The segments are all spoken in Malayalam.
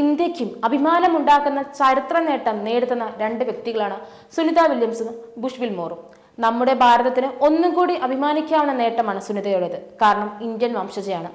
ഇന്ത്യക്കും അഭിമാനമുണ്ടാക്കുന്ന ചരിത്ര നേട്ടം നേടുന്ന രണ്ട് വ്യക്തികളാണ് സുനിത വില്യംസും ബുഷ്വിൽ മോറും നമ്മുടെ ഭാരതത്തിന് ഒന്നും കൂടി അഭിമാനിക്കാവുന്ന നേട്ടമാണ് സുനിതയുടേത്. കാരണം ഇന്ത്യൻ വംശജയാണ്.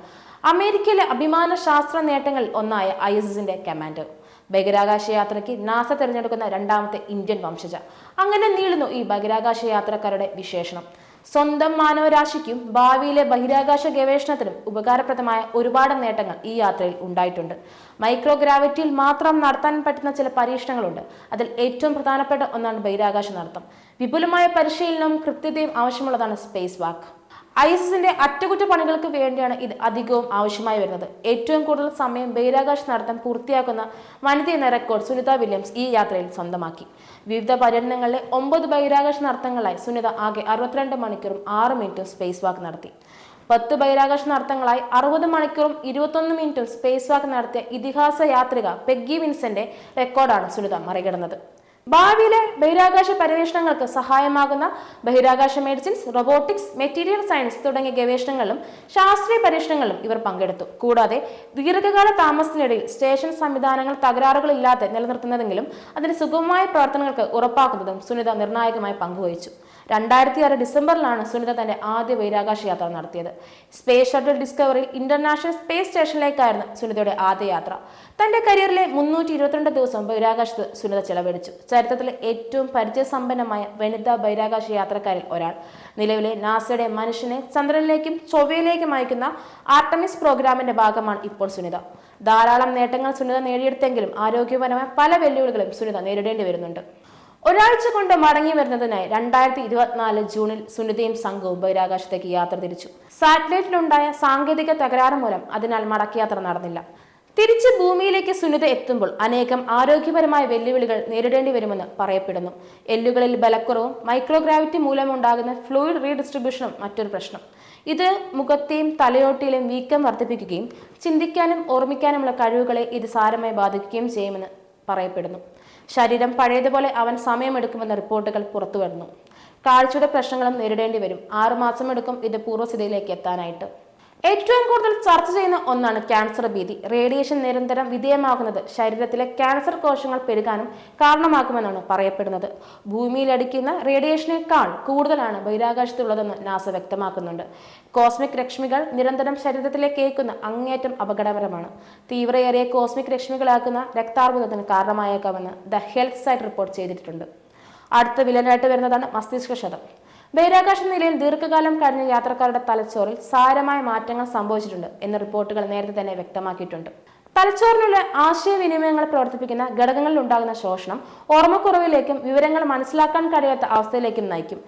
അമേരിക്കയിലെ അഭിമാന ശാസ്ത്ര നേട്ടങ്ങളിൽ ഒന്നായ ഐ എസ് എസിന്റെ കമാൻഡർ. ബഹിരാകാശ യാത്രയ്ക്ക് നാസ തിരഞ്ഞെടുക്കുന്ന രണ്ടാമത്തെ ഇന്ത്യൻ വംശജ. അങ്ങനെ നീളുന്നു ഈ ബഹിരാകാശ യാത്രക്കാരുടെ വിശേഷണം. സ്വന്തം മാനവരാശിക്കും ഭാവിയിലെ ബഹിരാകാശ ഗവേഷണത്തിനും ഉപകാരപ്രദമായ ഒരുപാട് നേട്ടങ്ങൾ ഈ യാത്രയിൽ ഉണ്ടായിട്ടുണ്ട്. മൈക്രോ ഗ്രാവിറ്റിയിൽ മാത്രം നടത്താൻ പറ്റുന്ന ചില പരീക്ഷണങ്ങളുണ്ട്. അതിൽ ഏറ്റവും പ്രധാനപ്പെട്ട ഒന്നാണ് ബഹിരാകാശ നടത്തം. വിപുലമായ പരിശീലനവും കൃത്യതയും ആവശ്യമുള്ളതാണ് സ്പേസ് വാക്ക്. ഐ എസ് എസിന്റെ അറ്റകുറ്റപ്പണികൾക്ക് വേണ്ടിയാണ് ഇത് അധികവും ആവശ്യമായി വരുന്നത്. ഏറ്റവും കൂടുതൽ സമയം ബഹിരാകാശ നടത്തം പൂർത്തിയാക്കുന്ന വനിത എന്ന റെക്കോർഡ് സുനിത വില്യംസ് ഈ യാത്രയിൽ സ്വന്തമാക്കി. വിവിധ പര്യടനങ്ങളിലെ ഒമ്പത് ബഹിരാകാശ നടത്തങ്ങളായി സുനിത ആകെ അറുപത്തിരണ്ട് മണിക്കൂറും ആറ് മിനിറ്റും സ്പേസ് വാക്ക് നടത്തി. പത്ത് ബഹിരാകാശ നടത്തങ്ങളായി അറുപത് മണിക്കൂറും ഇരുപത്തൊന്ന് മിനിറ്റും സ്പേസ് വാക്ക് നടത്തിയ ഇതിഹാസ യാത്രിക പെഗ്ഗി വിൻസന്റെ റെക്കോർഡാണ് സുനിത മറികടന്നത്. ഭാവിയിലെ ബഹിരാകാശ പര്യവേഷണങ്ങൾക്ക് സഹായമാകുന്ന ബഹിരാകാശ മെഡിസിൻസ് റോബോട്ടിക്സ് മെറ്റീരിയൽ സയൻസ് തുടങ്ങിയ ഗവേഷണങ്ങളിലും ശാസ്ത്രീയ പരീക്ഷണങ്ങളിലും ഇവർ പങ്കെടുത്തു. കൂടാതെ ദീർഘകാല താമസത്തിനിടയിൽ സ്റ്റേഷൻ സംവിധാനങ്ങൾ തകരാറുകളില്ലാതെ നിലനിർത്തുന്നതെങ്കിലും അതിന്റെ സുഗമമായ പ്രവർത്തനങ്ങൾക്ക് ഉറപ്പാക്കുന്നതും സുനിത നിർണായകമായി പങ്കുവഹിച്ചു. രണ്ടായിരത്തി ആറ് ഡിസംബറിലാണ് സുനിത തന്റെ ആദ്യ ബഹിരാകാശ യാത്ര നടത്തിയത്. സ്പേസ് ഷട്ടിൽ ഡിസ്കവറിയിൽ ഇന്റർനാഷണൽ സ്പേസ് സ്റ്റേഷനിലേക്കായിരുന്നു സുനിതയുടെ ആദ്യ യാത്ര. തന്റെ കരിയറിലെ മുന്നൂറ്റി ദിവസം ബഹിരാകാശത്ത് സുനിത ചെലവഴിച്ചു. ചരിത്രത്തിലെ ഏറ്റവും പരിചയസമ്പന്നമായ വനിതാ ബഹിരാകാശ യാത്രക്കാരിൽ ഒരാൾ. നിലവിലെ നാസയുടെ മനുഷ്യനെ ചന്ദ്രനിലേക്കും ചൊവ്വയിലേക്കും അയക്കുന്ന ആർട്ടമിസ് പ്രോഗ്രാമിന്റെ ഭാഗമാണ് ഇപ്പോൾ സുനിത. ധാരാളം നേട്ടങ്ങൾ സുനിത നേടിയെടുത്തെങ്കിലും ആരോഗ്യപരമായ പല വെല്ലുവിളികളും സുനിത നേരിടേണ്ടി വരുന്നുണ്ട്. ഒരാഴ്ച കൊണ്ട് മടങ്ങി വരുന്നതിനായി രണ്ടായിരത്തി ഇരുപത്തിനാല് ജൂണിൽ സുനിതയും സംഘവും ബഹിരാകാശത്തേക്ക് യാത്ര തിരിച്ചു. സാറ്റലൈറ്റിലുണ്ടായ സാങ്കേതിക തകരാറ് മൂലം അതിനാൽ മടക്കയാത്ര നടന്നില്ല. തിരിച്ച് ഭൂമിയിലേക്ക് സുനിത എത്തുമ്പോൾ അനേകം ആരോഗ്യപരമായ വെല്ലുവിളികൾ നേരിടേണ്ടി വരുമെന്ന് പറയപ്പെടുന്നു. എല്ലുകളിൽ ബലക്കുറവും മൈക്രോഗ്രാവിറ്റി മൂലമുണ്ടാകുന്ന ഫ്ലൂയിഡ് റീഡിസ്ട്രിബ്യൂഷനും മറ്റൊരു പ്രശ്നം. ഇത് മുഖത്തെയും തലയോട്ടിയിലെയും വീക്കം വർദ്ധിപ്പിക്കുകയും ചിന്തിക്കാനും ഓർമ്മിക്കാനുമുള്ള കഴിവുകളെ ഇത് സാരമായി ബാധിക്കുകയും ചെയ്യുമെന്ന് പറയപ്പെടുന്നു. ശരീരം പഴയതുപോലെ അവൻ സമയമെടുക്കുമെന്ന റിപ്പോർട്ടുകൾ പുറത്തു വരുന്നു കാഴ്ചയുടെ പ്രശ്നങ്ങളും നേരിടേണ്ടി വരും. ആറുമാസം എടുക്കും ഇത് പൂർവസ്ഥിതിയിലേക്ക് എത്താനായിട്ട്. ഏറ്റവും കൂടുതൽ ചർച്ച ചെയ്യുന്ന ഒന്നാണ് ക്യാൻസർ ഭീതി. റേഡിയേഷൻ നിരന്തരം വിധേയമാകുന്നത് ശരീരത്തിലെ ക്യാൻസർ കോശങ്ങൾ പെരുകാനും കാരണമാക്കുമെന്നാണ് പറയപ്പെടുന്നത്. ഭൂമിയിൽ ഭൂമിയിലടിക്കുന്ന റേഡിയേഷനേക്കാൾ കൂടുതലാണ് ബഹിരാകാശത്തുള്ളതെന്ന് നാസ വ്യക്തമാക്കുന്നുണ്ട്. കോസ്മിക് രശ്മികൾ നിരന്തരം ശരീരത്തിലേക്ക് ഏൽക്കുന്ന അങ്ങേറ്റം അപകടകരമാണ്. തീവ്രയേറിയ കോസ്മിക് രശ്മികളാക്കുന്ന രക്താർബുദത്തിന് കാരണമായേക്കാമെന്ന് ദ ഹെൽത്ത് സൈറ്റ് റിപ്പോർട്ട് ചെയ്തിട്ടുണ്ട്. അടുത്ത വിലനായിട്ട് വരുന്നതാണ് മസ്തിഷ്ക ക്ഷതം ബഹിരാകാശ നിലയിൽ ദീർഘകാലം കഴിഞ്ഞ യാത്രക്കാരുടെ തലച്ചോറിൽ സാരമായ മാറ്റങ്ങൾ സംഭവിച്ചിട്ടുണ്ട് എന്ന് റിപ്പോർട്ടുകൾ നേരത്തെ തന്നെ വ്യക്തമാക്കിയിട്ടുണ്ട്. തലച്ചോറിനുള്ള ആശയവിനിമയങ്ങൾ പ്രവർത്തിപ്പിക്കുന്ന ഘടകങ്ങളിൽ ഉണ്ടാകുന്ന ശോഷണം ഓർമ്മക്കുറവിലേക്കും വിവരങ്ങൾ മനസ്സിലാക്കാൻ കഴിയാത്ത അവസ്ഥയിലേക്കും നയിക്കും.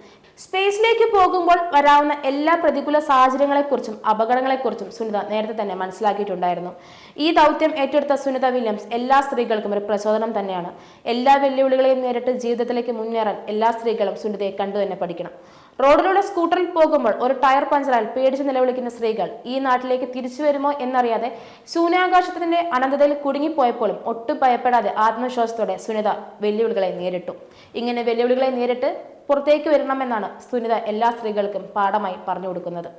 സ്പേസിലേക്ക് പോകുമ്പോൾ വരാവുന്ന എല്ലാ പ്രതികൂല സാഹചര്യങ്ങളെക്കുറിച്ചും അപകടങ്ങളെക്കുറിച്ചും സുനിത നേരത്തെ തന്നെ മനസ്സിലാക്കിയിട്ടുണ്ടായിരുന്നു. ഈ ദൗത്യം ഏറ്റെടുത്ത സുനിത വില്യംസ് എല്ലാ സ്ത്രീകൾക്കും ഒരു പ്രചോദനം തന്നെയാണ്. എല്ലാ വെല്ലുവിളികളെയും നേരിട്ട് ജീവിതത്തിലേക്ക് മുന്നേറാൻ എല്ലാ സ്ത്രീകളും സുനിതയെ കണ്ടു തന്നെ പഠിക്കണം. റോഡിലൂടെ സ്കൂട്ടറിൽ പോകുമ്പോൾ ഒരു ടയർ പഞ്ചറാൽ പേടിച്ച് നിലവിളിക്കുന്ന സ്ത്രീകൾ ഈ നാട്ടിലേക്ക് തിരിച്ചു വരുമോ എന്നറിയാതെ ശൂന്യാകാശത്തിന്റെ അനന്തതയിൽ കുടുങ്ങിപ്പോയപ്പോഴും ഒട്ടും ഭയപ്പെടാതെ ആത്മവിശ്വാസത്തോടെ സുനിത വെല്ലുവിളികളെ നേരിട്ടു. ഇങ്ങനെ വെല്ലുവിളികളെ നേരിട്ട് പുറത്തേക്ക് വരണമെന്നാണ് സുനിത എല്ലാ സ്ത്രീകൾക്കും പാഠമായി പറഞ്ഞു കൊടുക്കുന്നത്.